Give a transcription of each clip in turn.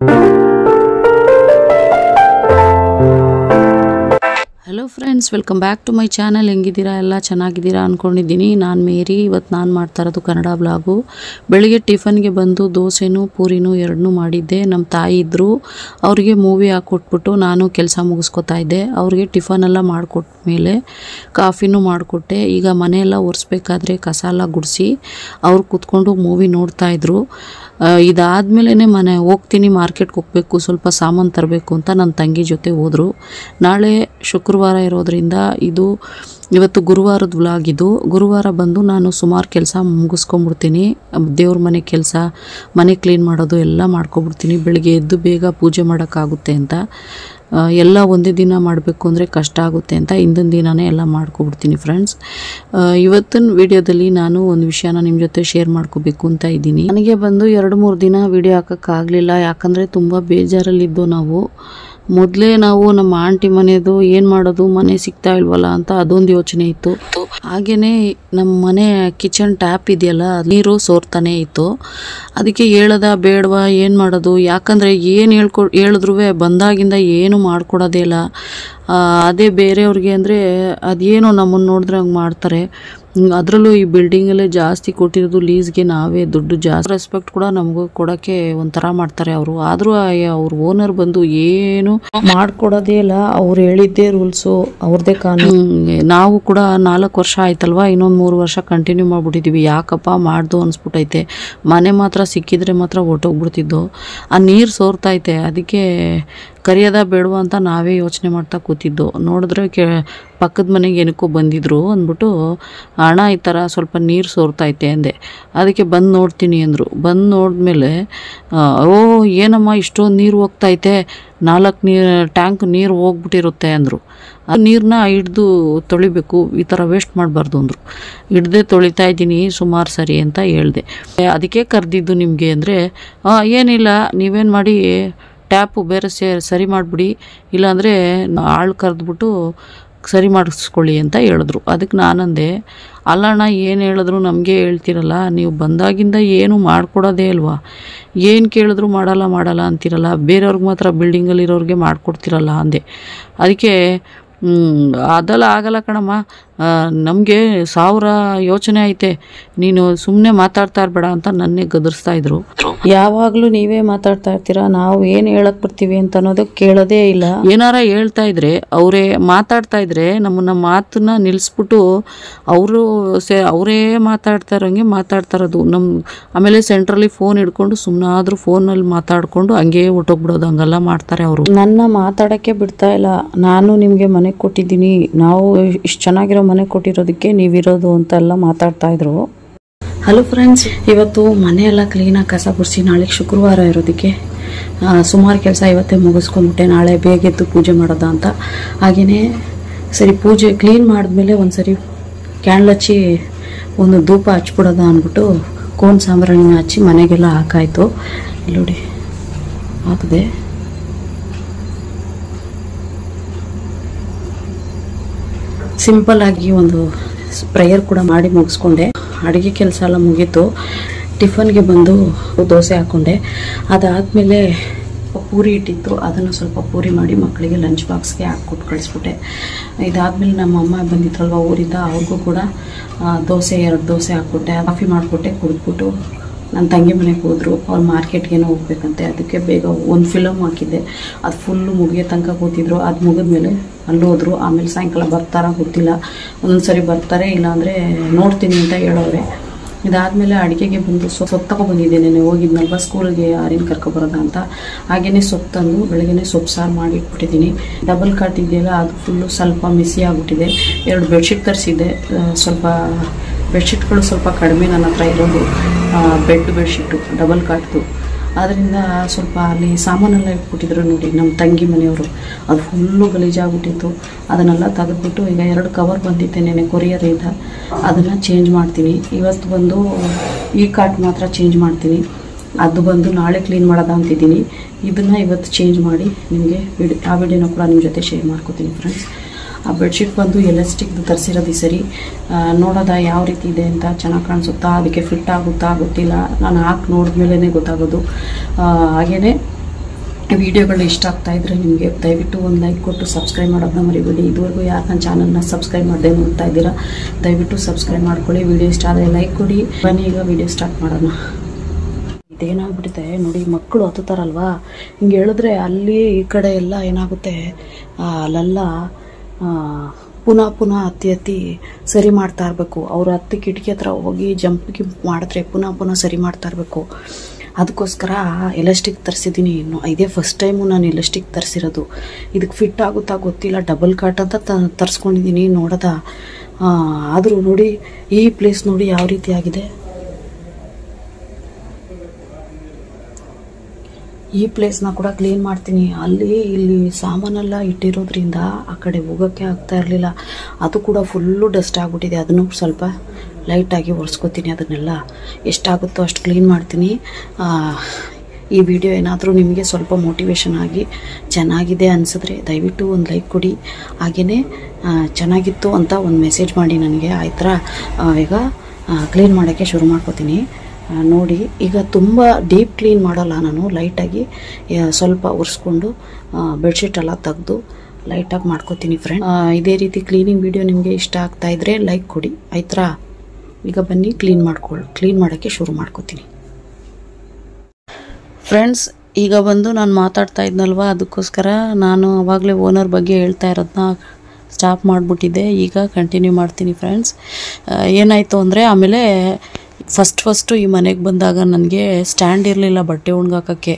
you hello friends welcome back to my channel ಹೆಂಗಿದ್ದೀರಾ? ಎಲ್ಲ ಚೆನ್ನಾಗಿದ್ದೀರಾ ಅಂದ್ಕೊಂಡಿದ್ದೀನಿ ನಾನು ಮೇರಿ ಇವತ್ತು ನಾನು ಮಾಡ್ತಾ ಇರೋದು ಕನ್ನಡ ಬ್ಲಾಗು ಬೆಳಿಗ್ಗೆ ಟಿಫನ್ಗೆ ಬಂದು ದೋಸೆನೂ, ಪೂರಿನೂ ಎರಡನ್ನೂ ಮಾಡಿದ್ದೆ. ನಮ್ಮ ತಾಯಿ ಇದ್ದರು ಅವ್ರಿಗೆ ಮೂವಿ ಹಾಕ್ಕೊಟ್ಬಿಟ್ಟು ನಾನು ಕೆಲಸ ಮುಗಿಸ್ಕೊತಾ ಇದ್ದೆ. ಅವ್ರಿಗೆ ಟಿಫನ್ ಎಲ್ಲ ಮಾಡಿಕೊಟ್ಟ ಮೇಲೆ ಕಾಫಿನೂ ಮಾಡಿಕೊಟ್ಟೆ. ಈಗ ಮನೆಯೆಲ್ಲ ಒರೆಸ್ಬೇಕಾದ್ರೆ ಕಸ ಎಲ್ಲ ಗುಡಿಸಿ ಅವ್ರು ಕೂತ್ಕೊಂಡು ಮೂವಿ ನೋಡ್ತಾ ಇದ್ರು. ಮೇಲೇ ಮನೆ ಹೋಗ್ತೀನಿ ಮಾರ್ಕೆಟ್ಗೆ ಹೋಗಬೇಕು, ಸ್ವಲ್ಪ ಸಾಮಾನು ತರಬೇಕು ಅಂತ ನನ್ನ ತಂಗಿ ಜೊತೆ ಹೋದರು. ನಾಳೆ ಶುಕ್ರವಾರ ಇರೋದ್ರಿಂದ ಇದು ಇವತ್ತು ಗುರುವಾರದ ವ್ಲಾಗ್ ಇದು ಗುರುವಾರ ಬಂದು ನಾನು ಸುಮಾರು ಕೆಲಸ ಮುಗಿಸ್ಕೊಂಬಿಡ್ತೀನಿ ದೇವ್ರ ಮನೆ ಕೆಲಸ, ಮನೆ ಕ್ಲೀನ್ ಮಾಡೋದು ಎಲ್ಲ ಮಾಡ್ಕೊಬಿಡ್ತೀನಿ ಬೆಳಗ್ಗೆ ಎದ್ದು ಬೇಗ ಪೂಜೆ ಮಾಡೋಕ್ಕಾಗುತ್ತೆ ಅಂತ. ಎಲ್ಲ ಒಂದೇ ದಿನ ಮಾಡಬೇಕು ಅಂದರೆ ಕಷ್ಟ ಆಗುತ್ತೆ ಅಂತ ಹಿಂದಿನ ದಿನನೇ ಎಲ್ಲ ಮಾಡ್ಕೊಬಿಡ್ತೀನಿ ಫ್ರೆಂಡ್ಸ್ ಇವತ್ತಿನ ವಿಡಿಯೋದಲ್ಲಿ ನಾನು ಒಂದು ವಿಷಯನ ನಿಮ್ಮ ಜೊತೆ ಶೇರ್ ಮಾಡ್ಕೋಬೇಕು ಅಂತ ಇದ್ದೀನಿ. ನನಗೆ ಬಂದು ಎರಡು ಮೂರು ದಿನ ವಿಡಿಯೋ ಹಾಕೋಕ್ಕಾಗಲಿಲ್ಲ. ಯಾಕಂದರೆ ತುಂಬ ಬೇಜಾರಲ್ಲಿದ್ದು ನಾವು. ಮೊದಲೇ ನಾವು ನಮ್ಮ ಆಂಟಿ ಮನೆಯದು ಏನು ಮಾಡೋದು, ಮನೆ ಸಿಗ್ತಾ ಇಲ್ವಲ್ಲ ಅಂತ ಅದೊಂದು ಯೋಚನೆ ಇತ್ತು. ಹಾಗೆಯೇ ನಮ್ಮ ಮನೆ ಕಿಚನ್ ಟ್ಯಾಪ್ ಇದೆಯಲ್ಲ ನೀರು ಸೋರ್ತಾನೆ ಇತ್ತು. ಅದಕ್ಕೆ ಹೇಳದ, ಬೇಡವಾ, ಏನು ಮಾಡೋದು? ಯಾಕಂದರೆ ಏನು ಹೇಳ್ಕೊ ಹೇಳಿದ್ರೂ ಬಂದಾಗಿಂದ ಏನು ಮಾಡ್ಕೊಡೋದೇ ಇಲ್ಲ. ಅದೇ ಬೇರೆಯವ್ರಿಗೆ ಅಂದರೆ ಅದೇನೋ ನಮ್ಮನ್ನು ನೋಡಿದ್ರೆ ಹಂಗೆ ಮಾಡ್ತಾರೆ. ಅದರಲ್ಲೂ ಈ ಬಿಲ್ಡಿಂಗಲ್ಲೇ ಜಾಸ್ತಿ ಕೊಟ್ಟಿರೋದು ಲೀಸ್ಗೆ ನಾವೇ, ದುಡ್ಡು ಜಾಸ್ತಿ. ರೆಸ್ಪೆಕ್ಟ್ ಕೂಡ ನಮಗೂ ಕೊಡೋಕ್ಕೆ ಒಂಥರ ಮಾಡ್ತಾರೆ ಅವರು. ಆದರೂ ಅವ್ರ ಓನರ್ ಬಂದು ಏನು ಮಾಡ್ಕೊಡೋದೇ ಇಲ್ಲ. ಅವ್ರು ಹೇಳಿದ್ದೇ ರೂಲ್ಸು ಅವ್ರದ್ದೇ ಕಾನೂನು. ನಾವು ಕೂಡ ನಾಲ್ಕು ವರ್ಷ ಆಯ್ತಲ್ವಾ? ಇನ್ನೊಂದು ಮೂರು ವರ್ಷ ಕಂಟಿನ್ಯೂ ಮಾಡಿಬಿಟ್ಟಿದ್ದೀವಿ ಯಾಕಪ್ಪ ಮಾಡ್ದು ಅನ್ಸ್ಬಿಟ್ಟೈತೆ. ಮನೆ ಮಾತ್ರ ಸಿಕ್ಕಿದ್ರೆ ಮಾತ್ರ ಹೊಟ್ಟೋಗ್ಬಿಡ್ತಿದ್ದು ಆ ನೀರು ಸೋರ್ತೈತೆ ಅದಕ್ಕೆ ಕರಿಯೋದ ಬೇಡವಾ ಅಂತ ನಾವೇ ಯೋಚನೆ ಮಾಡ್ತಾ ಕೂತಿದ್ದು. ನೋಡಿದ್ರೆ ಕೆ, ಪಕ್ಕದ ಮನೆಗೆ ಏನಕ್ಕೂ ಬಂದಿದ್ರು ಅಂದ್ಬಿಟ್ಟು ಹಣ ಈ ಥರ ಸ್ವಲ್ಪ ನೀರು ಸೋರ್ತೈತೆ ಅಂದೆ. ಅದಕ್ಕೆ ಬಂದು ನೋಡ್ತೀನಿ ಅಂದರು. ಬಂದು ನೋಡಿದ್ಮೇಲೆ ಓ, ಏನಮ್ಮ ಇಷ್ಟೊಂದು ನೀರು ಹೋಗ್ತೈತೆ ನಾಲ್ಕು ನೀ, ಟ್ಯಾಂಕ್ ನೀರು ಹೋಗ್ಬಿಟ್ಟಿರುತ್ತೆ, ಅಂದರು. ಆ ನೀರನ್ನ ಹಿಡ್ದು ತೊಳಿಬೇಕು, ಈ ಥರ ವೇಸ್ಟ್ ಮಾಡಬಾರ್ದು ಅಂದರು. ಹಿಡ್ದೆ ತೊಳಿತಾ ಇದ್ದೀನಿ, ಸುಮಾರು ಸರಿ, ಅಂತ ಹೇಳಿದೆ. ಅದಕ್ಕೆ ಕರೆದಿದ್ದು ನಿಮಗೆ ಅಂದರೆ ಏನಿಲ್ಲ, ನೀವೇನು ಮಾಡಿ ಟ್ಯಾಪು ಬೇರೆ ಸೇ, ಸರಿ ಮಾಡಿಬಿಡಿ, ಇಲ್ಲಾಂದರೆ ಆಳು ಕರೆದ್ಬಿಟ್ಟು ಸರಿ ಮಾಡಿಸ್ಕೊಳ್ಳಿ ಅಂತ ಹೇಳಿದ್ರು. ಅದಕ್ಕೆ ನಾನಂದೆ, ಅಲ್ಲಣ್ಣ, ಏನು ಹೇಳಿದ್ರು ನಮಗೆ ಹೇಳ್ತಿರಲ್ಲ, ನೀವು ಬಂದಾಗಿಂದ ಏನು ಮಾಡಿಕೊಡೋದೇ ಅಲ್ವಾ ಏನು ಕೇಳಿದ್ರು ಮಾಡಲ್ಲ ಮಾಡಲ್ಲ ಅಂತಿರಲ್ಲ, ಬೇರೆಯವ್ರಿಗೆ ಮಾತ್ರ ಬಿಲ್ಡಿಂಗಲ್ಲಿರೋರಿಗೆ ಮಾಡಿಕೊಡ್ತಿರಲ್ಲ ಅಂದೆ. ಅದಕ್ಕೆ ಅದೆಲ್ಲ ಆಗಲ್ಲ ಕಣಮ್ಮ. ನಮಗೆ ಸಾವಿರ ಯೋಚನೆ ಐತೆ. ನೀನು ಸುಮ್ಮನೆ ಮಾತಾಡ್ತಾ ಇರಬೇಡ ಅಂತ ನನ್ನೇ ಗದರಿಸ್ತಾ ಇದ್ರು. ಯಾವಾಗಲೂ ನೀವೇ ಮಾತಾಡ್ತಾ ಇರ್ತೀರಾ? ನಾವು ಏನು ಹೇಳಕ್ ಬರ್ತೀವಿ ಅಂತ ಅನ್ನೋದು ಕೇಳೋದೇ ಇಲ್ಲ. ಏನಾರ ಹೇಳ್ತಾ ಇದ್ರೆ ಅವರೇ ಮಾತಾಡ್ತಾ ಇದ್ರೆ ನಮ್ಮನ್ನ ಮಾತನ್ನ ನಿಲ್ಲಿಸ್ಬಿಟ್ಟು ಅವರು ಸೆ ಅವರೇ ಮಾತಾಡ್ತಾ ಇರೋಂಗೆ ಮಾತಾಡ್ತಾ ಇರೋದು. ನಮ್ಮ ಆಮೇಲೆ ಸೆಂಟ್ರಲ್ಲಿ ಫೋನ್ ಹಿಡ್ಕೊಂಡು ಸುಮ್ಮನಾದ್ರೂ ಫೋನಲ್ಲಿ ಮಾತಾಡ್ಕೊಂಡು ಹಂಗೆ ಹೊಟ್ಟೋಗ್ಬಿಡೋದು ಹಂಗೆಲ್ಲ ಮಾಡ್ತಾರೆ ಅವರು. ನನ್ನ ಮಾತಾಡೋಕ್ಕೆ ಬಿಡ್ತಾ ಇಲ್ಲ. ನಾನು ನಿಮಗೆ ಮನೆ ಕೊಟ್ಟಿದ್ದೀನಿ. ನಾವು ಇಷ್ಟು ಚೆನ್ನಾಗಿರೋ ಮನೆ ಕೊಟ್ಟಿರೋದಕ್ಕೆ ನೀವಿರೋದು ಅಂತೆಲ್ಲ ಮಾತಾಡ್ತಾ ಇದ್ರು. ಹಲೋ ಫ್ರೆಂಡ್ಸ್ ಇವತ್ತು ಮನೆಯೆಲ್ಲ ಕ್ಲೀನಾಗಿ ಕಸ ಗುಡಿಸಿ ನಾಳೆ ಶುಕ್ರವಾರ ಇರೋದಕ್ಕೆ. ಸುಮಾರು ಕೆಲಸ ಇವತ್ತೇ ಮುಗಿಸ್ಕೊಂಡ್ಬಿಟ್ಟೆ ನಾಳೆ ಬೇಗ ಎದ್ದು ಪೂಜೆ ಮಾಡೋದ ಅಂತ. ಹಾಗೆಯೇ ಸರಿ ಪೂಜೆ ಕ್ಲೀನ್ ಮಾಡಿದ್ಮೇಲೆ ಒಂದು ಸರಿ ಕ್ಯಾಂಡ್ಲ್ ಹಚ್ಚಿ ಒಂದು ಧೂಪ ಹಚ್ಬಿಡೋದ ಅಂದ್ಬಿಟ್ಟು ಕೋನ್ ಸಾಂಬ್ರಾಣಿನ ಹಚ್ಚಿ ಮನೆಗೆಲ್ಲ ಹಾಕಾಯಿತು. ನೋಡಿ ಹಾಕಿದೆ ಸಿಂಪಲ್ ಆಗಿ ಒಂದು ಪ್ರೇಯರ್ ಕೂಡ ಮಾಡಿ ಮುಗಿಸ್ಕೊಂಡೆ. ಅಡುಗೆ ಕೆಲಸ ಎಲ್ಲ ಮುಗೀತು. ಟಿಫನ್ಗೆ ಬಂದು ದೋಸೆ ಹಾಕ್ಕೊಂಡೆ ಅದಾದಮೇಲೆ ಪೂರಿ ಇಟ್ಟಿತ್ತು. ಅದನ್ನು ಸ್ವಲ್ಪ ಪೂರಿ ಮಾಡಿ ಮಕ್ಕಳಿಗೆ ಲಂಚ್ ಬಾಕ್ಸ್ಗೆ ಹಾಕ್ಕೊಟ್ಟು ಕಳಿಸ್ಬಿಟ್ಟೆ. ಇದಾದಮೇಲೆ ನಮ್ಮ ಅಮ್ಮ ಬಂದಿದ್ರಲ್ವ ಊರಿಂದ, ಅವ್ರಿಗೂ ಕೂಡ ದೋಸೆ, ಎರಡು ದೋಸೆ ಹಾಕ್ಕೊಟ್ಟೆ. ಕಾಫಿ ಮಾಡಿಕೊಟ್ಟೆ, ಕುಡಿದ್ಬಿಟ್ಟು ನನ್ನ ತಂಗಿ ಮನೆಗೆ ಹೋದ್ರು, ಅವ್ರು ಮಾರ್ಕೆಟ್ಗೇನೋ ಹೋಗ್ಬೇಕಂತೆ, ಅದಕ್ಕೆ ಬೇಗ ಒಂದು ಫಿಲಮ್ ಹಾಕಿದ್ದೆ. ಅದು ಫುಲ್ಲು ಮುಗಿಯೋ ತನಕ ಕೂತಿದ್ರು. ಅದು ಮುಗಿದ್ಮೇಲೆ ಅಲ್ಲಿ ಹೋದ್ರು. ಆಮೇಲೆ ಸಾಯಂಕಾಲ ಬರ್ತಾರ ಗೊತ್ತಿಲ್ಲ. ಒಂದೊಂದು ಸರಿ ಬರ್ತಾರೆ, ಇಲ್ಲಾಂದರೆ ನೋಡ್ತೀನಿ ಅಂತ ಹೇಳೋರೆ ಇದಾದಮೇಲೆ ಅಡುಗೆಗೆ ಬಂದು ಸೊಪ್ಪು ಸೊಪ್ಪು ತಗೊಬಂದಿದ್ದೆ ನೆನೆ ಹೋಗಿದ್ನಲ್ವ ಸ್ಕೂಲ್ಗೆ ಯಾರೇನು ಕರ್ಕೊಬರೋದ ಅಂತ. ಹಾಗೇನೆ ಸೊಪ್ಪು ತಂದು ಬೆಳಗ್ಗೆ ಸೊಪ್ಪು ಸಾರು ಮಾಡಿ ಇಟ್ಬಿಟ್ಟಿದ್ದೀನಿ ಡಬಲ್ ಕಾಟ್ ಇದೆಯಲ್ಲ, ಅದು ಫುಲ್ಲು ಸ್ವಲ್ಪ ಮಿಸಿ ಆಗಿಬಿಟ್ಟಿದೆ. ಎರಡು ಬೆಡ್ಶೀಟ್ ತರಿಸಿದ್ದೆ. ಸ್ವಲ್ಪ ಬೆಡ್ಶೀಟ್ಗಳು ಸ್ವಲ್ಪ ಕಡಿಮೆ ನನ್ನ ಹತ್ರ ಇರೋದು. ಬೆಡ್ ಬೆಡ್ಶೀಟು ಡಬಲ್ ಕಾಟ್ದು ಅದರಿಂದ ಸ್ವಲ್ಪ ಅಲ್ಲಿ ಸಾಮಾನೆಲ್ಲ ಇಟ್ಬಿಟ್ಟಿದ್ರು ನೋಡಿ, ನಮ್ಮ ತಂಗಿ ಮನೆಯವರು. ಅದು ಫುಲ್ಲು ಗಲೀಜಾಗ್ಬಿಟ್ಟಿತ್ತು. ಅದನ್ನೆಲ್ಲ ತೆಗೆದ್ಬಿಟ್ಟು ಈಗ ಎರಡು ಕವರ್ ಬಂದಿತ್ತೆ ನೆನೆ ಕೊರಿಯರಿಂದ. ಅದನ್ನು ಚೇಂಜ್ ಮಾಡ್ತೀನಿ. ಇವತ್ತು ಬಂದು ಈ ಕಾಟ್ ಮಾತ್ರ ಚೇಂಜ್ ಮಾಡ್ತೀನಿ. ಅದು ಬಂದು ನಾಳೆ ಕ್ಲೀನ್ ಮಾಡೋದ ಅಂತಿದ್ದೀನಿ. ಇದನ್ನು ಇವತ್ತು ಚೇಂಜ್ ಮಾಡಿ ನಿಮಗೆ ವಿಡಿ ಆ ವಿಡಿಯೋನ ಕೂಡ ನಿಮ್ಮ ಜೊತೆ ಶೇರ್ ಮಾಡ್ಕೋತೀನಿ ಫ್ರೆಂಡ್ಸ್ ಆ ಬೆಡ್ಶೀಟ್ ಬಂದು ಎಲಾಸ್ಟಿಕ್ದು ತರಿಸಿರೋದು ಈ ಸರಿ. ನೋಡೋದ ಯಾವ ರೀತಿ ಇದೆ ಅಂತ ಚೆನ್ನಾಗಿ ಕಾಣಿಸುತ್ತಾ? ಅದಕ್ಕೆ ಫಿಟ್ ಆಗುತ್ತಾ? ಗೊತ್ತಿಲ್ಲ. ನಾನು ಹಾಕಿ ನೋಡಿದ್ಮೇಲೆ ಗೊತ್ತಾಗೋದು. ಹಾಗೆಯೇ ವಿಡಿಯೋಗಳು ಇಷ್ಟ ಆಗ್ತಾ ಇದ್ರೆ ನಿಮಗೆ ದಯವಿಟ್ಟು ಒಂದು ಲೈಕ್ ಕೊಟ್ಟು ಸಬ್ಸ್ಕ್ರೈಬ್ ಮಾಡೋದನ್ನ ಮರಿಬೇಡಿ. ಇದುವರೆಗೂ ಯಾರು ನನ್ನ ಚಾನಲ್ನ ಸಬ್ಸ್ಕ್ರೈಬ್ ಮಾಡದೆ ನೋಡ್ತಾ ಇದ್ದೀರಾ, ದಯವಿಟ್ಟು ಸಬ್ಸ್ಕ್ರೈಬ್ ಮಾಡ್ಕೊಳ್ಳಿ. ವಿಡಿಯೋ ಇಷ್ಟ ಆದರೆ ಲೈಕ್ ಕೊಡಿ. ಬನ್ನಿ ಈಗ ವಿಡಿಯೋ ಸ್ಟಾರ್ಟ್ ಮಾಡೋಣ. ಇದೇನಾಗ್ಬಿಡುತ್ತೆ? ನೋಡಿ ಮಕ್ಕಳು ಹತ್ತುತ್ತಾರಲ್ವಾ? ಹಿಂಗೆ ಹೇಳಿದ್ರೆ ಅಲ್ಲಿ ಈ ಕಡೆ ಎಲ್ಲ ಏನಾಗುತ್ತೆ? ಅಲ್ಲೆಲ್ಲ ಪುನಃ ಪುನಃ ಅತ್ತಿ ಹತ್ತಿ ಸರಿ ಮಾಡ್ತಾ ಇರಬೇಕು. ಅವರು ಹತ್ತಿ ಕಿಟಕಿ ಹತ್ರ ಹೋಗಿ ಜಂಪ್ ಗಿಂಪ್ ಮಾಡಿದ್ರೆ ಪುನಃ ಪುನಃ ಸರಿ ಮಾಡ್ತಾ ಇರಬೇಕು. ಅದಕ್ಕೋಸ್ಕರ ಎಲಾಸ್ಟಿಕ್ ತರಿಸಿದ್ದೀನಿ. ಇನ್ನು ಇದೇ ಫಸ್ಟ್ ಟೈಮು ನಾನು ಎಲಾಸ್ಟಿಕ್ ತರಿಸಿರೋದು. ಇದಕ್ಕೆ ಫಿಟ್ ಆಗುತ್ತಾ ಗೊತ್ತಿಲ್ಲ. ಡಬಲ್ ಕಾಟ್ ಅಂತ ತರಿಸ್ಕೊಂಡಿದ್ದೀನಿ ನೋಡೋದ. ಆದರೂ ನೋಡಿ ಈ ಪ್ಲೇಸ್ ನೋಡಿ ಯಾವ ರೀತಿ ಆಗಿದೆ. ಈ ಪ್ಲೇಸ್ನ ಕೂಡ ಕ್ಲೀನ್ ಮಾಡ್ತೀನಿ. ಅಲ್ಲಿ ಇಲ್ಲಿ ಸಾಮಾನೆಲ್ಲ ಇಟ್ಟಿರೋದ್ರಿಂದ ಆ ಕಡೆ ಹೋಗೋಕ್ಕೆ ಆಗ್ತಾ ಇರಲಿಲ್ಲ. ಅದು ಕೂಡ ಫುಲ್ಲು ಡಸ್ಟ್ ಆಗಿಬಿಟ್ಟಿದೆ. ಅದನ್ನು ಸ್ವಲ್ಪ ಲೈಟಾಗಿ ಒರೆಸ್ಕೊತೀನಿ ಅದನ್ನೆಲ್ಲ. ಎಷ್ಟಾಗುತ್ತೋ ಅಷ್ಟು ಕ್ಲೀನ್ ಮಾಡ್ತೀನಿ. ಆ, ಈ ವಿಡಿಯೋ ಏನಾದರೂ ನಿಮಗೆ ಸ್ವಲ್ಪ ಮೋಟಿವೇಶನ್ ಆಗಿ ಚೆನ್ನಾಗಿದೆ ಅನಿಸಿದ್ರೆ ದಯವಿಟ್ಟು ಒಂದು ಲೈಕ್ ಕೊಡಿ. ಹಾಗೆಯೇ ಚೆನ್ನಾಗಿತ್ತು ಅಂತ ಒಂದು ಮೆಸೇಜ್ ಮಾಡಿ ನನಗೆ. ಆಯ್ತರ ಈಗ ಕ್ಲೀನ್ ಮಾಡೋಕ್ಕೆ ಶುರು ಮಾಡ್ಕೋತೀನಿ. ಆ, ನೋಡಿ, ಈಗ ತುಂಬ ಡೀಪ್ ಕ್ಲೀನ್ ಮಾಡಲ್ಲ ನಾನು, ಲೈಟಾಗಿ ಸ್ವಲ್ಪ ಒರೆಸ್ಕೊಂಡು ಬೆಡ್ಶೀಟ್ ಎಲ್ಲ ತೆಗೆದು ಲೈಟಾಗಿ ಮಾಡ್ಕೋತೀನಿ ಫ್ರೆಂಡ್ ಇದೇ ರೀತಿ ಕ್ಲೀನಿಂಗ್ ವಿಡಿಯೋ ನಿಮಗೆ ಇಷ್ಟ ಆಗ್ತಾ ಇದ್ರೆ ಲೈಕ್ ಕೊಡಿ ಆಯ್ತಾ ಈಗ ಬನ್ನಿ ಕ್ಲೀನ್ ಮಾಡ್ಕೊಳ್ಳಿ ಕ್ಲೀನ್ ಮಾಡೋಕ್ಕೆ ಶುರು ಮಾಡ್ಕೋತೀನಿ. ಫ್ರೆಂಡ್ಸ್ ಈಗ ಬಂದು ನಾನು ಮಾತಾಡ್ತಾ ಇದ್ನಲ್ವ, ಅದಕ್ಕೋಸ್ಕರ ನಾನು ಅವಾಗಲೇ ಓನರ್ ಬಗ್ಗೆ ಹೇಳ್ತಾ ಇರೋದನ್ನ ಸ್ಟಾಪ್ ಮಾಡಿಬಿಟ್ಟಿದ್ದೆ, ಈಗ ಕಂಟಿನ್ಯೂ ಮಾಡ್ತೀನಿ ಫ್ರೆಂಡ್ಸ್ ಏನಾಯಿತು ಅಂದರೆ, ಆಮೇಲೆ ಫಸ್ಟ್ ಫಸ್ಟು ಈ ಮನೆಗೆ ಬಂದಾಗ ನನಗೆ ಸ್ಟ್ಯಾಂಡ್ ಇರಲಿಲ್ಲ ಬಟ್ಟೆ ಒಣಗಾಕೋಕ್ಕೆ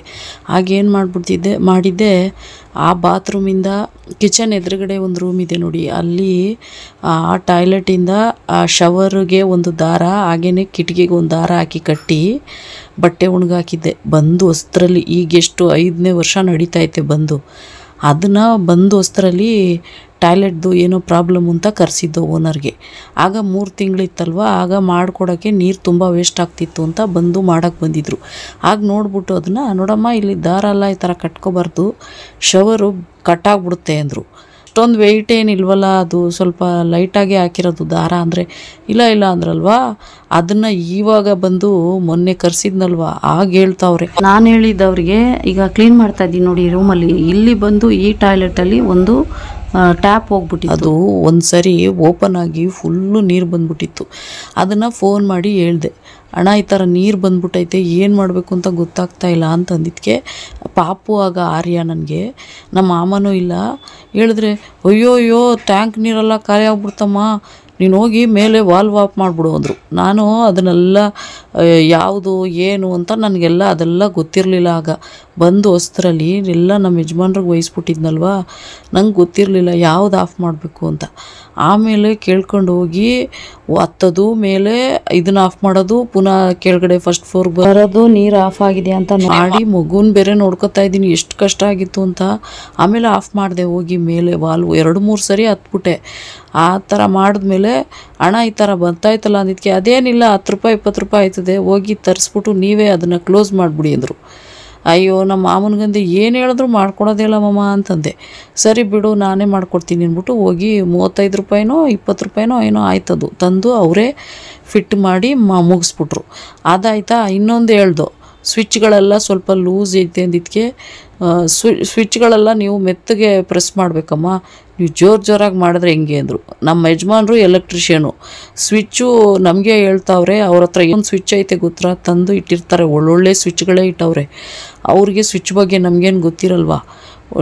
ಆಗೇನು ಮಾಡಿಬಿಡ್ತಿದ್ದೆ, ಮಾಡಿದ್ದೆ. ಆ ಬಾತ್ರೂಮಿಂದ ಕಿಚನ್ ಎದುರುಗಡೆ ಒಂದು ರೂಮ್ ಇದೆ ನೋಡಿ. ಅಲ್ಲಿ, ಆ ಟಾಯ್ಲೆಟಿಂದ ಆ ಶವರ್ಗೆ ಒಂದು ದಾರ ಹಾಗೇ ಕಿಟಕಿಗೆ ಒಂದು ದಾರ ಹಾಕಿ ಕಟ್ಟಿ ಬಟ್ಟೆ ಒಣಗಾಕಿದ್ದೆ ಬಂದು ಹೊಸ್ತ್ರಲ್ಲಿ ಈಗೆಷ್ಟು ಐದನೇ ವರ್ಷ ನಡೀತಾ ಐತೆ ಬಂದು. ಅದನ್ನು ಬಂದು ಹೊಸ್ತ್ರಲ್ಲಿ ಟಾಯ್ಲೆಟ್ದು ಏನೋ ಪ್ರಾಬ್ಲಮ್ ಅಂತ ಕರೆಸಿದ್ದು ಓನರ್ಗೆ. ಆಗ ಮೂರು ತಿಂಗಳಿತ್ತಲ್ವ? ಆಗ ಮಾಡಿಕೊಡೋಕ್ಕೆ ನೀರು ತುಂಬ ವೇಸ್ಟ್ ಆಗ್ತಿತ್ತು ಅಂತ ಬಂದು ಮಾಡೋಕ್ಕೆ ಬಂದಿದ್ರು. ಆಗ ನೋಡ್ಬಿಟ್ಟು ಅದನ್ನು, ನೋಡಮ್ಮ, ಇಲ್ಲಿ ದಾರ ಎಲ್ಲ ಈ ಥರ ಕಟ್ಕೋಬಾರ್ದು ಶವರು ಕಟ್ಟಾಗ್ಬಿಡುತ್ತೆ ಅಂದರು. ಅಷ್ಟೊಂದು ವೆಯ್ಟ್ ಏನಿಲ್ವಲ್ಲ ಅದು ಸ್ವಲ್ಪ ಲೈಟಾಗಿ ಹಾಕಿರೋದು ದಾರ ಅಂದರೆ, ಇಲ್ಲ ಇಲ್ಲ ಅಂದ್ರಲ್ವಾ? ಅದನ್ನು ಇವಾಗ ಬಂದು ಮೊನ್ನೆ ಕರ್ಸಿದ್ನಲ್ವಾ? ಆಗ ಹೇಳ್ತಾವ್ರೆ. ನಾನು ಹೇಳಿದ್ದವ್ರಿಗೆ ಈಗ ಕ್ಲೀನ್ ಮಾಡ್ತಾ ಇದ್ದೀನಿ ನೋಡಿ ರೂಮಲ್ಲಿ ಇಲ್ಲಿ ಬಂದು ಈ ಟಾಯ್ಲೆಟಲ್ಲಿ ಒಂದು ಟ್ಯಾಪ್ ಹೋಗ್ಬಿಟ್ಟಿತ್ತು. ಅದು ಒಂದು ಸರಿ ಓಪನ್ ಆಗಿ ಫುಲ್ಲು ನೀರು ಬಂದ್ಬಿಟ್ಟಿತ್ತು. ಅದನ್ನು ಫೋನ್ ಮಾಡಿ ಹೇಳ್ದೆ, ಅಣ್ಣ, ಈ ಥರ ನೀರು ಬಂದ್ಬಿಟ್ಟೈತೆ ಏನು ಮಾಡಬೇಕು ಅಂತ ಗೊತ್ತಾಗ್ತಾ ಇಲ್ಲ ಅಂತಂದಿದ್ದಕ್ಕೆ ಪಾಪು ಆಗ ಆರ್ಯ ನನಗೆ, ನಮ್ಮ ಮಾಮನೂ ಇಲ್ಲ. ಹೇಳಿದ್ರೆ, ಅಯ್ಯೋ ಅಯ್ಯೋ ಟ್ಯಾಂಕ್ ನೀರೆಲ್ಲ ಖಾಲಿ ಆಗ್ಬಿಡ್ತಮ್ಮ ನೀನು ಹೋಗಿ ಮೇಲೆ ವಾಲ್ವ್ ಆಫ್ ಮಾಡಿಬಿಡು ಅಂದರು. ನಾನು ಅದನ್ನೆಲ್ಲ ಯಾವುದು, ಏನು ಅಂತ ನನಗೆಲ್ಲ ಅದೆಲ್ಲ ಗೊತ್ತಿರಲಿಲ್ಲ ಆಗ. ಬಂದು ಹೊಸ್ತರಲ್ಲಿ ಎಲ್ಲ ನಮ್ಮ ಯಜಮಾನ್ರಿಗೆ ವಹಿಸ್ಬಿಟ್ಟಿದ್ನಲ್ವಾ? ನಂಗೆ ಗೊತ್ತಿರಲಿಲ್ಲ ಯಾವ್ದು ಆಫ್ ಮಾಡಬೇಕು ಅಂತ. ಆಮೇಲೆ ಕೇಳ್ಕೊಂಡು ಹೋಗಿ ಹತ್ತದು ಮೇಲೆ ಇದನ್ನ ಆಫ್ ಮಾಡೋದು ಪುನಃ ಕೆಳಗಡೆ ಫಸ್ಟ್ ಫ್ಲೋರ್ ಬರೋದು ನೀರು ಆಫ್ ಆಗಿದೆ ಅಂತ ಮಾಡಿ ಮಗುನ ಬೇರೆ ನೋಡ್ಕೊತಾ ಇದ್ದೀನಿ ಎಷ್ಟು ಕಷ್ಟ ಆಗಿತ್ತು ಅಂತ. ಆಮೇಲೆ ಆಫ್ ಮಾಡಿದೆ ಹೋಗಿ ಮೇಲೆ ವಾಲ್ವ್ ಎರಡು ಮೂರು ಸರಿ ಹತ್ಬಿಟ್ಟೆ. ಆ ಥರ ಮಾಡಿದ್ಮೇಲೆ ಹಣ ಈ ಥರ ಬರ್ತಾಯ್ತಲ್ಲ ಅಂದಿದ್ದಕ್ಕೆ ಅದೇನಿಲ್ಲ ಹತ್ತು ರೂಪಾಯಿ ಇಪ್ಪತ್ತು ರೂಪಾಯಿ ಆಯ್ತದೆ ಹೋಗಿ ತರಿಸ್ಬಿಟ್ಟು ನೀವೇ ಅದನ್ನು ಕ್ಲೋಸ್ ಮಾಡಿಬಿಡಿ ಅಂದರು. ಅಯ್ಯೋ, ನಮ್ಮ ಮಾಮನಿಗಂದು ಏನು ಹೇಳಿದ್ರು ಮಾಡ್ಕೊಡೋದಿಲ್ಲ ಮಮ್ಮ ಅಂತಂದೆ. ಸರಿ ಬಿಡು, ನಾನೇ ಮಾಡ್ಕೊಡ್ತೀನಿ ಅಂದ್ಬಿಟ್ಟು ಹೋಗಿ ಮೂವತ್ತೈದು ರೂಪಾಯಿನೋ, ಇಪ್ಪತ್ತು ರೂಪಾಯಿನೋ ಏನೋ ಆಯ್ತದು. ತಂದು ಅವರೇ ಫಿಟ್ ಮಾಡಿ ಮುಗಿಸ್ಬಿಟ್ರು. ಅದಾಯ್ತಾ? ಇನ್ನೊಂದು ಹೇಳ್ದು. ಸ್ವಿಚ್ಗಳೆಲ್ಲ ಸ್ವಲ್ಪ ಲೂಸ್ ಐತೆ ಅಂದಿದ್ದಕ್ಕೆ ಸ್ವಿ, ಸ್ವಿಚ್ಗಳೆಲ್ಲ ನೀವು ಮೆತ್ತಗೆ ಪ್ರೆಸ್ ಮಾಡಬೇಕಮ್ಮ. ನೀವು ಜೋರು ಜೋರಾಗಿ ಮಾಡಿದ್ರೆ ಹೆಂಗೆ ಅಂದರು. ನಮ್ಮ ಯಜಮಾನರು ಎಲೆಕ್ಟ್ರಿಷಿಯನು. ಸ್ವಿಚ್ಚು ನಮಗೆ ಹೇಳ್ತಾವ್ರೆ, ಅವ್ರ ಹತ್ರ ಏನು ಸ್ವಿಚ್ ಐತೆ ಗೊತ್ತರ ತಂದು ಇಟ್ಟಿರ್ತಾರೆ, ಒಳ್ಳೊಳ್ಳೆ ಸ್ವಿಚ್ಗಳೇ ಇಟ್ಟವ್ರೆ. ಅವ್ರಿಗೆ ಸ್ವಿಚ್ ಬಗ್ಗೆ ನಮಗೇನು ಗೊತ್ತಿರಲ್ವಾ?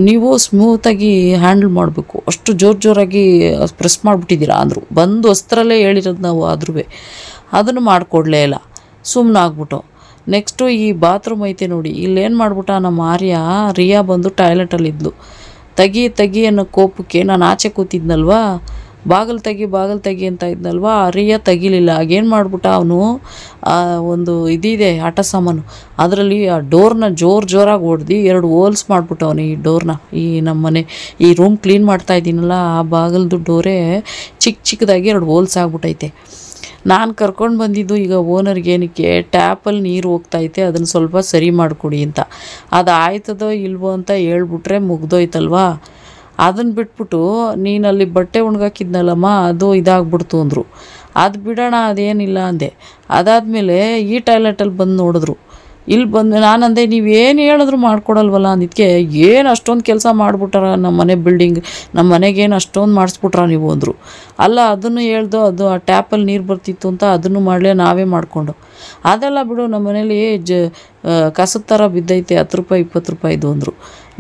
ನೀವು ಸ್ಮೂತಾಗಿ ಹ್ಯಾಂಡಲ್ ಮಾಡಬೇಕು. ಅಷ್ಟು ಜೋರು ಜೋರಾಗಿ ಪ್ರೆಸ್ ಮಾಡಿಬಿಟ್ಟಿದ್ದೀರಾ ಅಂದರು. ಬಂದು ವಸ್ತ್ರಲ್ಲೇ ಹೇಳಿರೋದು ನಾವು ಆದ್ರೂ ಅದನ್ನು ಮಾಡಿಕೊಡ್ಲೇ ಇಲ್ಲ. ಸುಮ್ಮನೆ ಆಗ್ಬಿಟ್ಟು ನೆಕ್ಸ್ಟು ಈ ಬಾತ್ರೂಮ್ ಐತೆ ನೋಡಿ. ಇಲ್ಲೇನು ಮಾಡ್ಬಿಟ್ಟ ನಮ್ಮ ಆರ್ಯ, ರಿಯಾ ಬಂದು ಟಾಯ್ಲೆಟಲ್ಲಿದ್ಲು ತಗಿ ತಗಿ ಅನ್ನೋ ಕೋಪಕ್ಕೆ ನಾನು ಆಚೆ ಕೂತಿದ್ನಲ್ವಾ? ಬಾಗಿಲು ತೆಗಿ ಬಾಗಿಲು ತೆಗಿ ಅಂತ ಇದ್ನಲ್ವಾ? ರಿಯಾ ತೆಗಿಲಿಲ್ಲ. ಆಗೇನು ಮಾಡ್ಬಿಟ್ಟ ಅವನು? ಒಂದು ಇದಿದೆ, ಆಟ ಸಾಮಾನು. ಅದರಲ್ಲಿ ಆ ಡೋರ್ನ ಜೋರು ಜೋರಾಗಿ ಹೊಡೆದು ಎರಡು ಹೋಲ್ಸ್ ಮಾಡ್ಬಿಟ್ಟವನು ಈ ಡೋರ್ನ. ಈ ನಮ್ಮ ಮನೆ ಈ ರೂಮ್ ಕ್ಲೀನ್ ಮಾಡ್ತಾ ಇದ್ದೀನಲ್ಲ, ಆ ಬಾಗಿಲ್ದು ಡೋರೇ ಚಿಕ್ಕ ಚಿಕ್ಕದಾಗಿ ಎರಡು ಹೋಲ್ಸ್ ಆಗ್ಬಿಟ್ಟೈತೆ. ನಾನು ಕರ್ಕೊಂಡು ಬಂದಿದ್ದು ಈಗ ಓನರ್ಗೇನಕ್ಕೆ ಟ್ಯಾಪಲ್ಲಿ ನೀರು ಹೋಗ್ತೈತೆ, ಅದನ್ನು ಸ್ವಲ್ಪ ಸರಿ ಮಾಡಿಕೊಡಿ ಅಂತ. ಅದು ಆಯ್ತದೋ ಇಲ್ವೋ ಅಂತ ಹೇಳ್ಬಿಟ್ರೆ ಮುಗ್ದೋಯ್ತಲ್ವಾ? ಅದನ್ನು ಬಿಟ್ಬಿಟ್ಟು ನೀನು ಅಲ್ಲಿ ಬಟ್ಟೆ ಒಣಗಾಕಿದ್ನಲ್ಲಮ್ಮ, ಅದು ಇದಾಗ್ಬಿಡ್ತು ಅಂದರು. ಅದು ಬಿಡೋಣ, ಅದೇನಿಲ್ಲ ಅಂದೆ. ಅದಾದಮೇಲೆ ಈ ಟಾಯ್ಲೆಟಲ್ಲಿ ಬಂದು ನೋಡಿದ್ರು. ಇಲ್ಲಿ ಬಂದು ನಾನಂದೆ ನೀವೇನು ಹೇಳಿದ್ರು ಮಾಡ್ಕೊಡಲ್ವಲ್ಲ ಅಂದಿದ್ಕೆ ಏನು ಅಷ್ಟೊಂದು ಕೆಲಸ ಮಾಡಿಬಿಟ್ಟಾರ ನಮ್ಮ ಮನೆ ಬಿಲ್ಡಿಂಗ್ ನಮ್ಮ ಮನೆಗೇನು ಅಷ್ಟೊಂದು ಮಾಡಿಸ್ಬಿಟ್ರ ನೀವು ಅಂದರು. ಅಲ್ಲ, ಅದನ್ನು ಹೇಳ್ದು ಅದು ಆ ಟ್ಯಾಪಲ್ಲಿ ನೀರು ಬರ್ತಿತ್ತು ಅಂತ ಅದನ್ನು ಮಾಡಲೇ ನಾವೇ ಮಾಡಿಕೊಂಡು. ಅದೆಲ್ಲ ಬಿಡು ನಮ್ಮ ಮನೇಲಿ ಜ ಕಸದ ಥರ ಬಿದ್ದೈತೆ, ಹತ್ತು ರೂಪಾಯಿ, ಇಪ್ಪತ್ತು ರೂಪಾಯಿದು ಅಂದರು.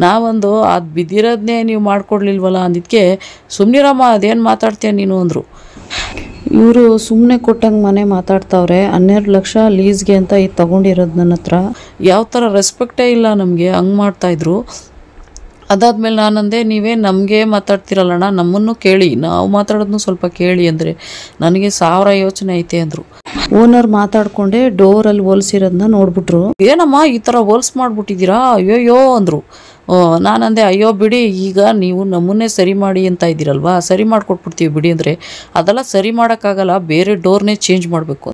ನಾವೊಂದು ಅದು ಬಿದ್ದಿರೋದನ್ನೇ ನೀವು ಮಾಡಿಕೊಡ್ಲಿಲ್ವಲ್ಲ ಅಂದಿದ್ಕೆ ಸುಮ್ಮನಿರಮ್ಮ ಅದೇನು ಮಾತಾಡ್ತೀಯ ನೀನು ಅಂದರು. ಇವರು ಸುಮ್ಮನೆ ಕೊಟ್ಟಂಗೆ ಮನೆ ಮಾತಾಡ್ತಾವ್ರೆ, ಹನ್ನೆರಡು ಲಕ್ಷ ಲೀಸ್ಗೆ ಅಂತ ಇದು ತೊಗೊಂಡಿರೋದು ನನ್ನ ಹತ್ರ. ಯಾವ ಥರ ರೆಸ್ಪೆಕ್ಟೇ ಇಲ್ಲ ನಮಗೆ, ಹಂಗೆ ಮಾಡ್ತಾಯಿದ್ರು ಅದಾದ್ಮೇಲೆ ನಾನಂದೆ, ನೀವೇ ನಮಗೆ ಮಾತಾಡ್ತಿರಲ್ಲಣ್ಣ, ನಮ್ಮನ್ನು ಕೇಳಿ. ನಾವು ಮಾತಾಡೋದನ್ನು ಸ್ವಲ್ಪ ಕೇಳಿ ಅಂದರೆ. ನನಗೆ ಸಾವಿರ ಯೋಚನೆ ಐತೆ ಅಂದರು. ಓನರ್ ಮಾತಾಡ್ಕೊಂಡೆ ಡೋರಲ್ಲಿ ಹೋಲ್ಸಿರೋದನ್ನ ನೋಡ್ಬಿಟ್ರು. ಏನಮ್ಮ ಈ ಥರ ಹೋಲ್ಸ್ ಮಾಡ್ಬಿಟ್ಟಿದ್ದೀರಾ? ಅಯ್ಯೋಯ್ಯೋ ಅಂದರು. ನಾನಂದೆ, ಅಯ್ಯೋ, ಬಿಡಿ, ಈಗ ನೀವು ನಮ್ಮನ್ನೇ ಸರಿ ಮಾಡಿ ಅಂತ ಇದ್ದೀರಲ್ವಾ? ಸರಿ ಮಾಡಿಕೊಟ್ಬಿಡ್ತೀವಿ ಬಿಡಿ. ಅಂದರೆ, ಅದೆಲ್ಲ ಸರಿ ಮಾಡೋಕ್ಕಾಗಲ್ಲ, ಬೇರೆ ಡೋರ್ನೇ ಚೇಂಜ್ ಮಾಡಬೇಕು.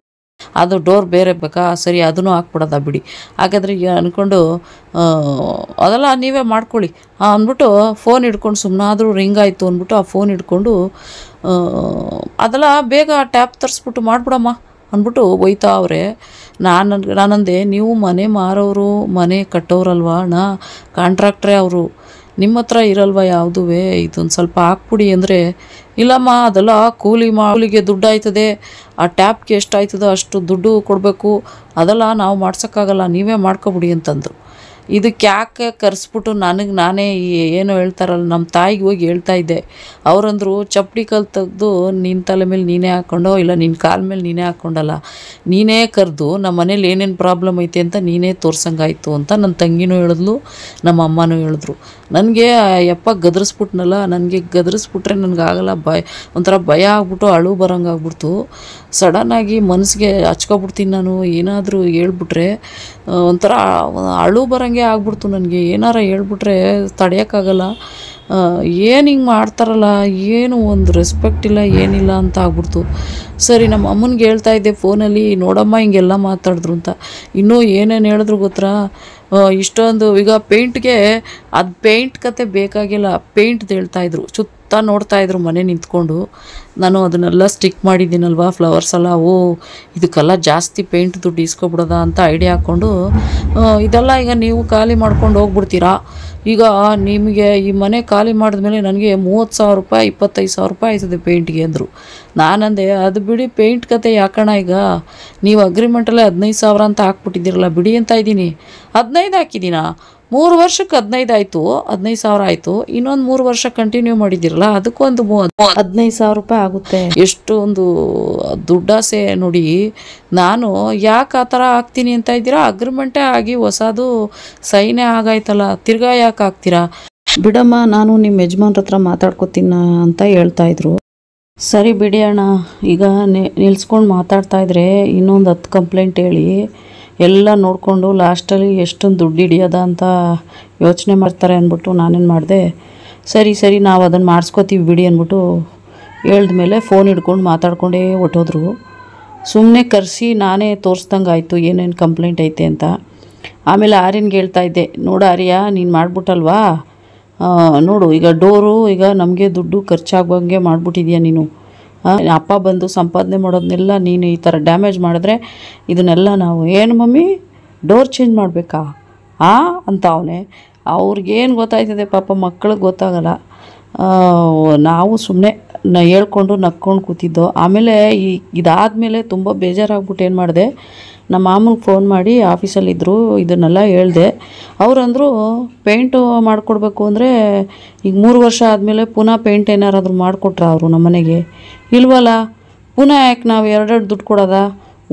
ಅದು ಡೋರ್ ಬೇರೆ ಬೇಕಾ? ಸರಿ, ಅದನ್ನು ಹಾಕ್ಬಿಡೋದಾ ಬಿಡಿ. ಹಾಗಾದರೆ ಅಂದ್ಕೊಂಡು ಅದೆಲ್ಲ ನೀವೇ ಮಾಡ್ಕೊಳ್ಳಿ. ಅಂದ್ಬಿಟ್ಟು ಫೋನ್ ಹಿಡ್ಕೊಂಡು ಸುಮ್ಮನಾದರೂ ರಿಂಗ್ ಆಯಿತು ಅಂದ್ಬಿಟ್ಟು ಆ ಫೋನ್ ಹಿಡ್ಕೊಂಡು ಅದೆಲ್ಲ ಬೇಗ ಟ್ಯಾಪ್ ತರಿಸ್ಬಿಟ್ಟು ಮಾಡ್ಬಿಡಮ್ಮ. ಅಂದ್ಬಿಟ್ಟು ಒಯ್ತಾ ಅವ್ರೆ, ನಾನು ನಾನಂದೆ ನೀವು ಮನೆ ಮಾರೋರು ಮನೆ ಕಟ್ಟೋರಲ್ವ ಅಣ್ಣ? ಕಾಂಟ್ರಾಕ್ಟ್ರೇ ಅವರು. ನಿಮ್ಮ ಹತ್ರ ಇರಲ್ವ ಯಾವುದೂ ಇದೊಂದು ಸ್ವಲ್ಪ ಹಾಕ್ಬಿಡಿ ಅಂದರೆ, ಇಲ್ಲಮ್ಮ, ಅದೆಲ್ಲ ಕೂಲಿ ಕೂಲಿಗೆ ದುಡ್ಡು ಆಯ್ತದೆ. ಆ ಟ್ಯಾಪ್ಗೆ ಎಷ್ಟಾಯ್ತದೋ ಅಷ್ಟು ದುಡ್ಡು ಕೊಡಬೇಕು. ಅದೆಲ್ಲ ನಾವು ಮಾಡ್ಸೋಕ್ಕಾಗಲ್ಲ, ನೀವೇ ಮಾಡ್ಕೊಬಿಡಿ ಅಂತಂದರು. ಇದಕ್ಕೆ ಯಾಕೆ ಕರೆಸ್ಬಿಟ್ಟು ನನಗೆ ನಾನೇ ಏನೋ ಹೇಳ್ತಾರಲ್ಲ ನಮ್ಮ ತಾಯಿಗೆ ಹೋಗಿ ಹೇಳ್ತಾ ಇದ್ದೆ. ಅವರಂದರು, ಚಪ್ಪಡಿ ಕಲ್ ತೆಗೆದು ನಿನ್ನ ತಲೆ ಮೇಲೆ ನೀನೇ ಹಾಕ್ಕೊಂಡೋ ಇಲ್ಲ ನಿನ್ನ ಕಾಲ ಮೇಲೆ ನೀನೇ ಹಾಕ್ಕೊಂಡಲ್ಲ ನೀನೇ ಕರೆದು ನಮ್ಮ ಮನೇಲಿ ಏನೇನು ಪ್ರಾಬ್ಲಮ್ ಐತೆ ಅಂತ ನೀನೇ ತೋರ್ಸಂಗಾಯ್ತು ಅಂತ ನನ್ನ ತಂಗಿನೂ ಹೇಳಿದ್ಲು ನಮ್ಮ ಅಮ್ಮನೂ ಹೇಳಿದ್ರು. ನನಗೆ ಯಪ್ಪ ಗದರಿಸ್ಬಿಟ್ನಲ್ಲ, ನನಗೆ ಗದರಿಸ್ಬಿಟ್ರೆ ನನಗಾಗಲ್ಲ, ಭಯ, ಒಂಥರ ಭಯ ಆಗ್ಬಿಟ್ಟು ಅಳು ಬರೋಂಗಾಗ್ಬಿಡ್ತು. ಸಡನ್ನಾಗಿ ಮನಸ್ಸಿಗೆ ಹಚ್ಕೊಬಿಡ್ತೀನಿ ನಾನು, ಏನಾದರೂ ಹೇಳ್ಬಿಟ್ರೆ ಒಂಥರ ಅಳು ಬರೋಂಗೆ ಆಗ್ಬಿಡ್ತು ನನಗೆ. ಏನಾರ ಹೇಳ್ಬಿಟ್ರೆ ತಡೆಯೋಕ್ಕಾಗಲ್ಲ ಏನು ಹಿಂಗೆ ಮಾಡ್ತಾರಲ್ಲ, ಏನು ಒಂದು ರೆಸ್ಪೆಕ್ಟ್ ಇಲ್ಲ, ಏನಿಲ್ಲ ಅಂತ ಆಗ್ಬಿಡ್ತು. ಸರಿ, ನಮ್ಮ ಅಮ್ಮನಿಗೆ ಹೇಳ್ತಾ ಇದ್ದೆ ಫೋನಲ್ಲಿ, ನೋಡಮ್ಮ ಹಿಂಗೆಲ್ಲ ಮಾತಾಡಿದ್ರು ಅಂತ. ಇನ್ನೂ ಏನೇನು ಹೇಳಿದ್ರು ಗೊತ್ತಾ? ಇಷ್ಟೊಂದು, ಈಗ ಪೇಂಟ್ಗೆ ಅದು ಪೇಂಟ್ ಕತೆ ಬೇಕಾಗಿಲ್ಲ ಪೇಂಟ್ದು ಹೇಳ್ತಾಯಿದ್ರು ಸುತ್ತ ನೋಡ್ತಾ ಇದ್ರು ಮನೆ ನಿಂತ್ಕೊಂಡು, ನಾನು ಅದನ್ನೆಲ್ಲ ಸ್ಟಿಕ್ ಮಾಡಿದ್ದೀನಲ್ವಾ ಫ್ಲವರ್ಸ್ ಎಲ್ಲ? ಓ, ಇದಕ್ಕೆಲ್ಲ ಜಾಸ್ತಿ ಪೇಂಟ್ ದುಡ್ಡು ಇಸ್ಕೊಬಿಡೋದ ಅಂತ ಐಡಿಯಾ ಹಾಕ್ಕೊಂಡು ಇದೆಲ್ಲ ಈಗ ನೀವು ಖಾಲಿ ಮಾಡ್ಕೊಂಡು ಹೋಗ್ಬಿಡ್ತೀರಾ? ಈಗ ನಿಮಗೆ ಈ ಮನೆ ಖಾಲಿ ಮಾಡಿದ್ಮೇಲೆ ನನಗೆ ಮೂವತ್ತು ಸಾವಿರ ರೂಪಾಯಿ, ಇಪ್ಪತ್ತೈದು ಸಾವಿರ ರೂಪಾಯಿ ಆಯ್ತದೆ ಪೇಂಟ್ಗೆ ಅಂದರು. ನಾನಂದೆ, ಅದು ಬಿಡಿ ಪೇಂಟ್ ಕತೆ ಯಾಕಣ ಈಗ? ನೀವು ಅಗ್ರಿಮೆಂಟಲ್ಲೇ ಹದಿನೈದು ಸಾವಿರ ಅಂತ ಹಾಕ್ಬಿಟ್ಟಿದ್ದೀರಲ್ಲ, ಬಿಡಿ ಅಂತ ಇದ್ದೀನಿ. ಹದಿನೈದು ಹಾಕಿದ್ದೀನಾ? ಮೂರು ವರ್ಷಕ್ಕೆ ಹದಿನೈದು ಆಯಿತು, ಹದಿನೈದು ಸಾವಿರ ಆಯಿತು. ಇನ್ನೊಂದು ಮೂರು ವರ್ಷ ಕಂಟಿನ್ಯೂ ಮಾಡಿದಿರಲ್ಲ ಅದಕ್ಕೊಂದು ಹದಿನೈದು ಸಾವಿರ ರೂಪಾಯಿ ಆಗುತ್ತೆ. ಎಷ್ಟು ಒಂದು ದುಡ್ಡಾಸೆ ನೋಡಿ. ನಾನು ಯಾಕೆ ಆ ಥರ ಹಾಕ್ತೀನಿ ಅಂತ ಇದ್ದೀರಾ? ಅಗ್ರಿಮೆಂಟೇ ಆಗಿ ಹೊಸದು ಸೈನೇ ಆಗಾಯ್ತಲ್ಲ, ತಿರ್ಗಾ ಯಾಕೆ ಹಾಕ್ತೀರಾ ಬಿಡಮ್ಮ, ನಾನು ನಿಮ್ಮ ಯಜಮಾನ್ರ ಹತ್ರ ಮಾತಾಡ್ಕೋತೀನ ಅಂತ ಹೇಳ್ತಾ ಇದ್ರು. ಸರಿ ಬಿಡಿ ಅಣ್ಣ, ಈಗ ನಿಲ್ಸ್ಕೊಂಡು ಮಾತಾಡ್ತಾ ಇದ್ರೆ ಇನ್ನೊಂದು ಹತ್ತು ಕಂಪ್ಲೇಂಟ್ ಹೇಳಿ. ಎಲ್ಲ ನೋಡಿಕೊಂಡು ಲಾಸ್ಟಲ್ಲಿ ಎಷ್ಟೊಂದು ದುಡ್ಡು ಹಿಡಿಯೋದ ಅಂತ ಯೋಚನೆ ಮಾಡ್ತಾರೆ ಅಂದ್ಬಿಟ್ಟು ನಾನೇನು ಮಾಡಿದೆ, ಸರಿ ಸರಿ, ನಾವು ಅದನ್ನು ಮಾಡಿಸ್ಕೋತೀವಿ ಬಿಡಿ ಅಂದ್ಬಿಟ್ಟು ಹೇಳ್ದ್ಮೇಲೆ ಫೋನ್ ಹಿಡ್ಕೊಂಡು ಮಾತಾಡ್ಕೊಂಡೇ ಹೊಟ್ಟೋದ್ರು ಸುಮ್ಮನೆ ಕರೆಸಿ ನಾನೇ ತೋರಿಸ್ದಂಗೆ ಆಯಿತು, ಏನೇನು ಕಂಪ್ಲೇಂಟ್ ಐತೆ ಅಂತ. ಆಮೇಲೆ ಆರ್ಯನ್ಗೆ ಹೇಳ್ತಾ ಇದ್ದೆ, ನೋಡು ಆರ್ಯ, ನೀನು ಮಾಡಿಬಿಟ್ಟಲ್ವಾ? ನೋಡು, ಈಗ ಡೋರು ಈಗ ನಮಗೆ ದುಡ್ಡು ಖರ್ಚಾಗುವಂಗೆ ಮಾಡಿಬಿಟ್ಟಿದ್ಯಾ ನೀನು? ಅಪ್ಪ ಬಂದು ಸಂಪಾದನೆ ಮಾಡೋದನ್ನೆಲ್ಲ ನೀನು ಈ ಥರ ಡ್ಯಾಮೇಜ್ ಮಾಡಿದ್ರೆ ಇದನ್ನೆಲ್ಲ ನಾವು ಏನು ಮಮ್ಮಿ? ಡೋರ್ ಚೇಂಜ್ ಮಾಡಬೇಕಾ? ಆ? ಅಂತ ಅವನೇ. ಅವ್ರಿಗೇನು ಗೊತ್ತಾಯ್ತದೆ ಪಾಪ ಮಕ್ಕಳಿಗೆ ಗೊತ್ತಾಗಲ್ಲ. ನಾವು ಸುಮ್ಮನೆ ನ ಹೇಳ್ಕೊಂಡು ನಕ್ಕೊಂಡು ಕೂತಿದ್ದೋ. ಆಮೇಲೆ ಈ ಇದಾದಮೇಲೆ ತುಂಬ ಬೇಜಾರಾಗ್ಬಿಟ್ಟು ಏನು ಮಾಡಿದೆ? ನಮ್ಮ ಮಾಮನಿಗೆ ಫೋನ್ ಮಾಡಿ ಆಫೀಸಲ್ಲಿದ್ದರು ಇದನ್ನೆಲ್ಲ ಹೇಳಿದೆ. ಅವರಂದರು ಪೇಂಟು ಮಾಡಿಕೊಡ್ಬೇಕು ಅಂದರೆ ಈಗ ಮೂರು ವರ್ಷ ಆದಮೇಲೆ ಪುನಃ ಪೇಂಟ್ ಏನಾರಾದರೂ ಮಾಡಿಕೊಟ್ರ ಅವರು ನಮ್ಮ ಮನೆಗೆ? ಇಲ್ವಲ್ಲ? ಪುನಃ ಯಾಕೆ ನಾವು ಎರಡೆರಡು ದುಡ್ಡು ಕೊಡೋದ?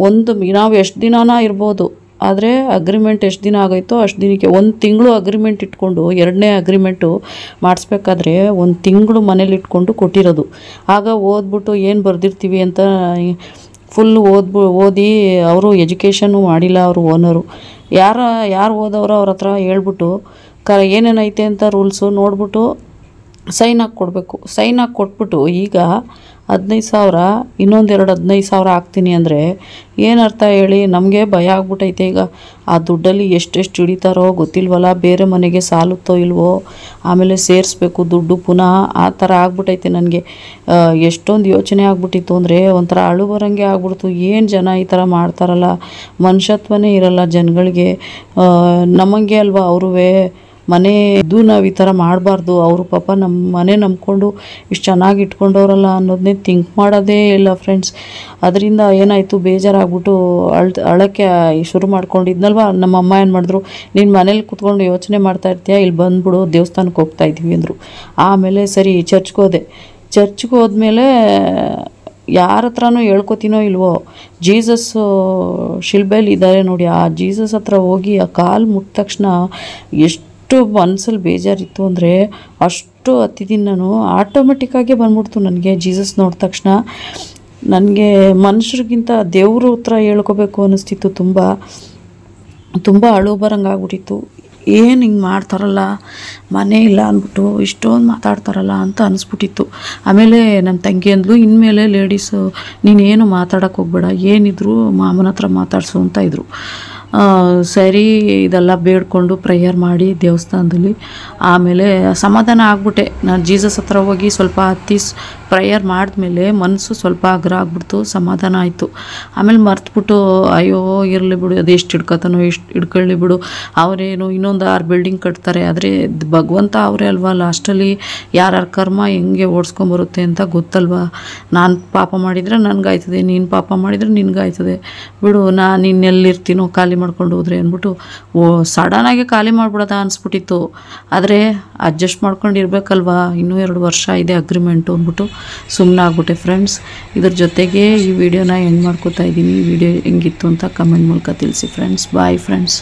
ಒಂದು ನಾವು ಎಷ್ಟು ದಿನಾನ ಇರ್ಬೋದು. ಆದರೆ ಅಗ್ರಿಮೆಂಟ್ ಎಷ್ಟು ದಿನ ಆಗೋಯ್ತೋ ಅಷ್ಟು ದಿನಕ್ಕೆ ಒಂದು ತಿಂಗಳು ಅಗ್ರಿಮೆಂಟ್ ಇಟ್ಕೊಂಡು, ಎರಡನೇ ಅಗ್ರಿಮೆಂಟು ಮಾಡಿಸ್ಬೇಕಾದ್ರೆ ಒಂದು ತಿಂಗಳು ಮನೇಲಿ ಇಟ್ಕೊಂಡು ಕೊಟ್ಟಿರೋದು. ಆಗ ಓದ್ಬಿಟ್ಟು ಏನು ಬರೆದಿರ್ತೀವಿ ಅಂತ ಫುಲ್ ಓದ್ಬು ಓದಿ ಅವರು ಎಜುಕೇಷನ್ನು ಮಾಡಿಲ್ಲ ಅವರು ಓನರು ಯಾರ, ಯಾರು ಓದೋರು ಅವ್ರ ಹತ್ರ ಹೇಳ್ಬಿಟ್ಟು, ಕ ಏನೇನೈತೆ ಅಂತ ರೂಲ್ಸು ನೋಡ್ಬಿಟ್ಟು ಸೈನ್ ಹಾಕಿ ಕೊಡಬೇಕು. ಸೈನ್ ಹಾಕಿ ಕೊಟ್ಬಿಟ್ಟು ಈಗ ಹದಿನೈದು ಸಾವಿರ ಇನ್ನೊಂದೆರಡು ಹದಿನೈದು ಸಾವಿರ ಹಾಕ್ತೀನಿ ಅಂದರೆ ಏನರ್ಥ ಹೇಳಿ? ನಮಗೆ ಭಯ ಆಗ್ಬಿಟ್ಟೈತೆ ಈಗ. ಆ ದುಡ್ಡಲ್ಲಿ ಎಷ್ಟೆಷ್ಟು ಹಿಡಿತಾರೋ ಗೊತ್ತಿಲ್ವಲ್ಲ? ಬೇರೆ ಮನೆಗೆ ಸಾಲುತ್ತೋ ಇಲ್ವೋ? ಆಮೇಲೆ ಸೇರಿಸ್ಬೇಕು ದುಡ್ಡು ಪುನಃ? ಆ ಥರ ಆಗ್ಬಿಟ್ಟೈತೆ ನನಗೆ. ಎಷ್ಟೊಂದು ಯೋಚನೆ ಆಗ್ಬಿಟ್ಟಿತ್ತು ಅಂದರೆ ಒಂಥರ ಅಳು ಬರೋಂಗೆ ಆಗ್ಬಿಡ್ತು. ಏನು ಜನ ಈ ಥರ ಮಾಡ್ತಾರಲ್ಲ? ಮನುಷ್ಯತ್ವನೇ ಇರಲ್ಲ ಜನಗಳಿಗೆ. ನಮಗೆ ಅಲ್ವಾ ಅವ್ರುವೇ? ಮನೆ ಇದು ನಾವು ಈ ಥರ ಮಾಡಬಾರ್ದು. ಅವರು ಪಾಪ ನಮ್ಮ ಮನೆ ನಂಬ್ಕೊಂಡು ಇಷ್ಟು ಚೆನ್ನಾಗಿ ಇಟ್ಕೊಂಡವ್ರಲ್ಲ ಅನ್ನೋದನ್ನೇ ಥಿಂಕ್ ಮಾಡೋದೇ ಇಲ್ಲ ಫ್ರೆಂಡ್ಸ್ ಅದರಿಂದ ಏನಾಯಿತು, ಬೇಜಾರಾಗ್ಬಿಟ್ಟು ಅಳ್, ಅಳಕ್ಕೆ ಶುರು ಮಾಡ್ಕೊಂಡಿದ್ನಲ್ವ? ನಮ್ಮ ಅಮ್ಮ ಏನು ಮಾಡಿದ್ರು, ನೀನು ಮನೇಲಿ ಕುತ್ಕೊಂಡು ಯೋಚನೆ ಮಾಡ್ತಾ ಇರ್ತೀಯ? ಇಲ್ಲಿ ಬಂದುಬಿಡು ದೇವಸ್ಥಾನಕ್ಕೆ ಹೋಗ್ತಾ ಇದ್ದೀವಿ ಅಂದರು. ಆಮೇಲೆ ಸರಿ ಚರ್ಚ್ಗೆ ಹೋದೆ. ಚರ್ಚ್ಗೆ ಹೋದ್ಮೇಲೆ ಯಾರ ಹತ್ರನೂ ಹೇಳ್ಕೊತೀನೋ ಇಲ್ವೋ, ಜೀಸಸ್ ಶಿಲ್ಬೆಲ್ ಇದ್ದಾರೆ ನೋಡಿ. ಆ ಜೀಸಸ್ ಹತ್ರ ಹೋಗಿ ಆ ಕಾಲು ಮುಟ್ಟ ತಕ್ಷಣ ಎಷ್ಟು ಮನ್ಸಲ್ಲಿ ಬೇಜಾರಿತ್ತು ಅಂದರೆ ಅಷ್ಟು ಹತ್ತಿದ್ದೀನಿ ನಾನು ಆಟೋಮೆಟಿಕ್ಕಾಗೇ ಬಂದ್ಬಿಡ್ತು ನನಗೆ ಜೀಸಸ್ ನೋಡಿದ ತಕ್ಷಣ. ನನಗೆ ಮನುಷ್ಯರಿಗಿಂತ ದೇವ್ರ ಹತ್ರ ಹೇಳ್ಕೊಬೇಕು ಅನ್ನಿಸ್ತಿತ್ತು ತುಂಬ. ತುಂಬ ಅಳು ಬರಂಗೆ ಆಗ್ಬಿಟ್ಟಿತ್ತು. ಏನು ಹಿಂಗೆ ಮಾಡ್ತಾರಲ್ಲ, ಮನೆ ಇಲ್ಲ ಅಂದ್ಬಿಟ್ಟು ಇಷ್ಟೊಂದು ಮಾತಾಡ್ತಾರಲ್ಲ ಅಂತ ಅನಿಸ್ಬಿಟ್ಟಿತ್ತು ಆಮೇಲೆ ನನ್ನ ತಂಗಿ ಅಂದ್ಲು, ಇನ್ಮೇಲೆ ಲೇಡೀಸು ನೀನೇನು ಮಾತಾಡೋಕ್ಕೆ ಹೋಗ್ಬೇಡ, ಏನಿದ್ರು ಮಾಮನ ಹತ್ರ ಮಾತಾಡ್ಸು ಅಂತ ಇದ್ರು. ಸರಿ, ಇದೆಲ್ಲ ಬೇಡ್ಕೊಂಡು ಪ್ರೇಯರ್ ಮಾಡಿ ದೇವಸ್ಥಾನದಲ್ಲಿ. ಆಮೇಲೆ ಸಮಾಧಾನ ಆಗ್ಬಿಟ್ಟೆ. ನಾನು ಜೀಸಸ್ ಹತ್ರ ಹೋಗಿ ಸ್ವಲ್ಪ ಹತ್ತಿ ಪ್ರೇಯರ್ ಮಾಡಿದ್ಮೇಲೆ ಮನಸ್ಸು ಸ್ವಲ್ಪ ಅಗ್ರ ಆಗ್ಬಿಡ್ತು, ಸಮಾಧಾನ ಆಯಿತು. ಆಮೇಲೆ ಮರ್ತುಬಿಟ್ಟು, ಅಯ್ಯೋ, ಇರಲಿ ಬಿಡು, ಅದು ಎಷ್ಟು ಹಿಡ್ಕೊತಾನೋ, ಎಷ್ಟು ಹಿಡ್ಕೊಳ್ಳಿ ಬಿಡು, ಅವರೇನು ಇನ್ನೊಂದು ಆರು ಬಿಲ್ಡಿಂಗ್ ಕಟ್ತಾರೆ. ಆದರೆ ಭಗವಂತ ಅವರೇ ಅಲ್ವಾ? ಲಾಸ್ಟಲ್ಲಿ ಯಾರ್ಯಾರ ಕರ್ಮ ಹೆಂಗೆ ಓಡಿಸ್ಕೊಂಬರುತ್ತೆ ಅಂತ ಗೊತ್ತಲ್ವಾ? ನಾನು ಪಾಪ ಮಾಡಿದರೆ ನನಗಾಯ್ತದೆ, ನೀನು ಪಾಪ ಮಾಡಿದರೆ ನಿನಗಾಯ್ತದೆ. ಬಿಡು, ನಾನು ಇನ್ನೆಲ್ಲಿರ್ತೀನೋ, ಖಾಲಿ ಮಾಡ್ಕೊಂಡು ಹೋದ್ರೆ ಅಂದ್ಬಿಟ್ಟು, ಓ ಸಡನ್ನಾಗೆ ಖಾಲಿ ಮಾಡಿಬಿಡೋದ ಅನಿಸ್ಬಿಟ್ಟಿತ್ತು. ಆದರೆ ಅಡ್ಜಸ್ಟ್ ಮಾಡ್ಕೊಂಡು ಇರಬೇಕಲ್ವಾ ಇನ್ನೂ ಎರಡು ವರ್ಷ ಇದೆ ಅಗ್ರಿಮೆಂಟು ಅಂದ್ಬಿಟ್ಟು. ಸುಮ್ಮನೆ ಆಗ್ಬಿಟ್ಟೆ ಫ್ರೆಂಡ್ಸ್ ಇದ್ರ ಜೊತೆಗೆ ಈ ವಿಡಿಯೋನ ಹೆಂಗೆ ಮಾಡ್ಕೋತಾ ಇದ್ದೀನಿ. ವಿಡಿಯೋ ಹೆಂಗಿತ್ತು ಅಂತ ಕಮೆಂಟ್ ಮೂಲಕ ತಿಳಿಸಿ ಫ್ರೆಂಡ್ಸ್ ಬಾಯ್ ಫ್ರೆಂಡ್ಸ್